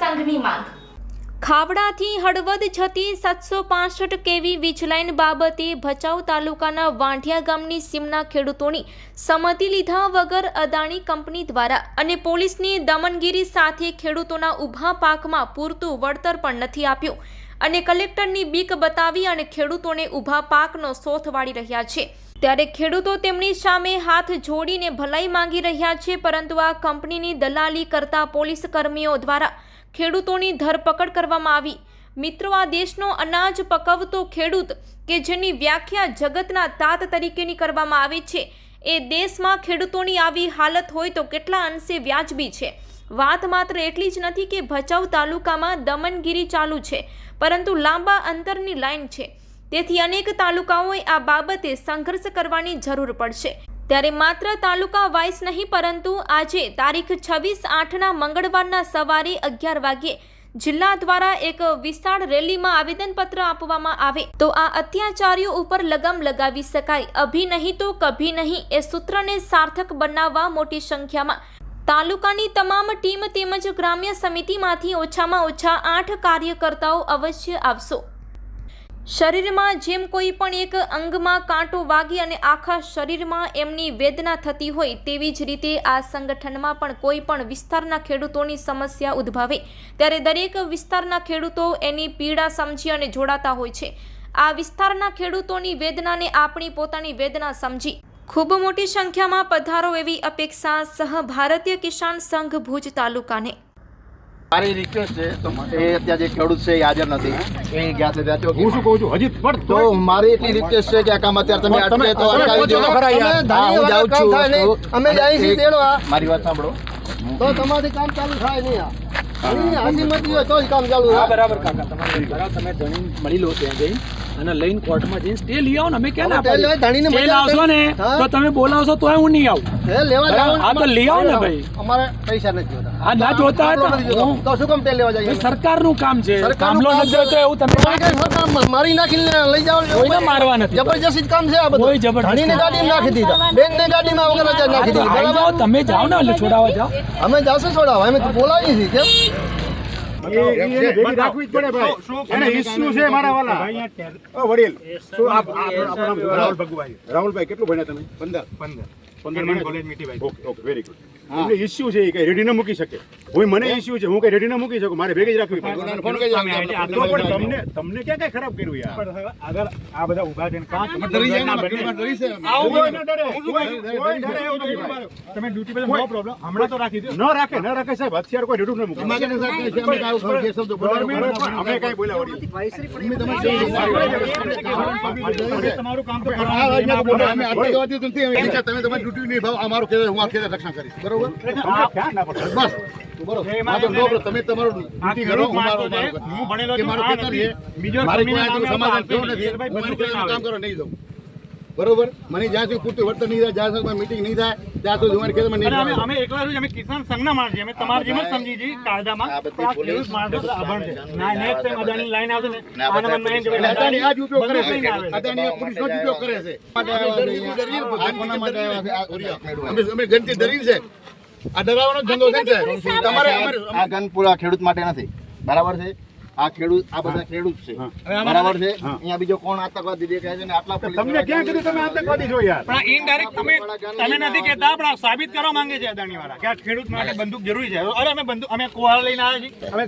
સહાયની માંગ. ખાવડાથી હળવદ જતી સાતસો પાસઠ કેવી વીજલાઇન બાબતે ભચાઉ તાલુકાના વાંઢિયા ગામની સીમના ખેડૂતોની સંમતિ લીધા વગર અદાણી કંપની દ્વારા અને પોલીસની દમનગીરી સાથે ખેડૂતોના ઊભા પાકમાં પૂરતું વળતર પણ નથી આપ્યું. અને કલેક્ટરની બીક બતાવી અને ખેડૂતોને ઊભા પાકનો સોથ વાળી રહ્યા છે. ત્યારે ખેડૂતો તેમની સામે હાથ જોડીને ભલાઈ માંગી રહ્યા છે, પરંતુ આ કંપનીની દલાલી કરતા પોલીસ કર્મીઓ દ્વારા ખેડૂતોની ધરપકડ કરવામાં આવી. મિત્રો, આ દેશનો અનાજ પકવતો ખેડૂત કે જેની વ્યાખ્યા જગતના તાત તરીકેની કરવામાં આવે છે, એ દેશમાં ખેડૂતોની આવી હાલત હોય તો કેટલા અંશે વ્યાજબી છે? વાત માત્ર એટલી જ નથી કે ભચાઉ તાલુકામાં દમનગીરી ચાલુ છે, પરંતુ લાંબા અંતરની લાઈન છે. તેથી અનેક તાલુકાઓએ આ બાબતે સંઘર્ષ કરવાની જરૂર પડશે. ત્યારે માત્ર તાલુકા વાઇસ નહીં, પરંતુ આજે તારીખ છવ્વીસ આઠના મંગળવારના સવારે અગિયાર વાગ્યે જિલ્લા દ્વારા એક વિશાળ રેલીમાં આવેદનપત્ર આપવામાં આવે. તો આ અત્યાચારીઓ ઉપર લગામ લગાવી શકાય. અભી નહીં તો કભી નહીં એ સૂત્રને સાર્થક બનાવવા મોટી સંખ્યામાં. તાલુકાની તમામ ટીમ તેમજ ગ્રામ્ય સમિતિમાંથી ઓછામાં ઓછા આઠ કાર્યકર્તાઓ અવશ્ય આવશો. શરીરમાં જેમ કોઈ પણ એક અંગમાં કાંટો વાગી અને આખા શરીરમાં એમની વેદના થતી હોય તેવી જ રીતે આ સંગઠનમાં પણ કોઈ પણ વિસ્તારના ખેડૂતોની સમસ્યા ઉદ્ભવે. ત્યારે દરેક વિસ્તારના ખેડૂતો એની પીડા સમજી અને જોડાતા હોય છે. આ વિસ્તારના ખેડૂતોની વેદનાને આપણી પોતાની વેદના સમજી. ખૂબ મોટી સંખ્યામાં પધારો એવી અપેક્ષા સહ ભારતીય કિસાન સંઘ ભુજ તાલુકાને. મારી રિક્વેસ્ટ છે તો એ અત્યારે જે ખેડૂત છે એ હાજર નથી. એ ગયા છે ત્યાં હું શું કહું છું? હજી પણ તો મારી એટલી રિક્વેસ્ટ છે કે આ કામ અત્યારે તમે અટકે તો અટકાવી દો. તો ખરા યાર. હા, હું જાઉં છું અમે જાય છીએ એક- મારી વાત સાંભળો. તો તમારી કામ ચાલુ થાય નહીં આ. આની હાજીમતી હોય તો જ કામ ચાલુ બરાબર કાકા તમારી બરાબર. તમે ધણી મળી લો ત્યાં જઈને. અને લઈને કોર્ટમાં જઈને સ્ટે લઈ આવો ને. અમે ક્યાં ના સ્ટે લાવશો ને તો તમે બોલાવશો તો હું નહીં આવું. હે. હા, તો લઈ આવો ને ભાઈ. અમારે પૈસા નથી જોતા. આ ના જોતા તો જોતો. હું- શું કામ લેવા જઈએ? સરકારનું કામ છે. કામલો કામ નથી જોઈતો એવું તમે મારી નાખીને લઈ જાઓ કોઈને મારવા નથી. જબરજસ્ત કામ છે આ બધું. કોઈ જબરજસ્ત ગાડીમાં નાખી દીધા. ગાડી ગાડીમાં વગર નાખી દીધી. તમે જાઓ ને એટલે છોડાવવા જાઓ. અમે જાશું છોડાવવા અમે બોલાવી બોલાવીએ છીએ કેમ? રાખવી જ પડે ભાઈ. એને issue છે મારા વાલા. ઓ વડીલ. શું આપ? રાહુલ રાહુલભાઈ કેટલું ભણ્યા તમે? પંદર. પંદર. પંદર college Mithibai okay okay very good એમને ઇસ્યુ છે એ કઈ રેડી ન મૂકી શકે. હું મને ઇશ્યુ છે હું કઈ રેડી ના મૂકી શકું મારે ભેગી જ રાખવી પડે ફોન કરી પણ તમને તમને ક્યાં કઈ ખરાબ કર્યું યાર અગર આ બધા ઊભા થઈને કાં તમે ડરી જાય ના. ડરી છે. આવું કોઈ ન ડરે. કોઈ ડરે એવું તમે ડ્યુટી પર નો પ્રોબ્લેમ હમણાં તો રાખી દો ન રાખે ન રાખે સાહેબ અત્યારે કોઈ રેડું ન મૂકે અમે કઈ સાહેબ કઈ અમે કાંઈ ખબર જે બોલાવો, બોલાવો. અમે કઈ બોલ્યા વળી. તમારું કામ તો તો અમે તો નથી. અમે તમે તમારી ડ્યુટી નિભાવો. અમારું કે હું આ ખેતર રક્ષણ કરીશ. બરોબર? તમને ક્યાં ના પડે? બસ. તમે તમારું કરો, હું ભણેલો. કામ કરવા નહીં દઉં. બરોબર? મને જ્યાં સુધી પૂરતું વર્તન નહીં થાય જ્યાં સુધી મીટિંગ નહીં થાય ત્યાં સુધી અમારે ખેતરમાં નહીં અમે અમે એકલા છું અમે કિસાન સંઘના માણસ છીએ. અમે તમારી જેમ જ સમજી છીએ કાયદામાં ખેડૂત માણસો તો છે. ના નેક્સ્ટ ટાઈમ અદાણી લાઈન આવશે ને ને આ નહીં અદાણી આ જ ઉપયોગ કરે છે. અદાણી આ પોલીસનો જ ઉપયોગ કરે છે. અમે અમે ગનથી છે. આ ડરાવવાનો ધંધો છે. તમારે આ ગન પૂરા ખેડૂત માટે નથી. બરાબર છે? આ ખેડૂત આ બધા ખેડૂત છે. બરાબર છે? અહીંયા બીજો કોણ આતંકવાદી દેખાય છે ને આટલા તમને ક્યાં કીધું તમે આતંકવાદી છો યાર? પણ ઇનડાયરેક્ટ તમે તમે નથી કહેતા પણ સાબિત કરવા માંગે છે અદાણી વાળા કે આ ખેડૂત માટે બંદૂક જરૂરી છે. અરે અમે બંદૂક અમે કુવાડા લઈને આવ્યા છીએ. અમે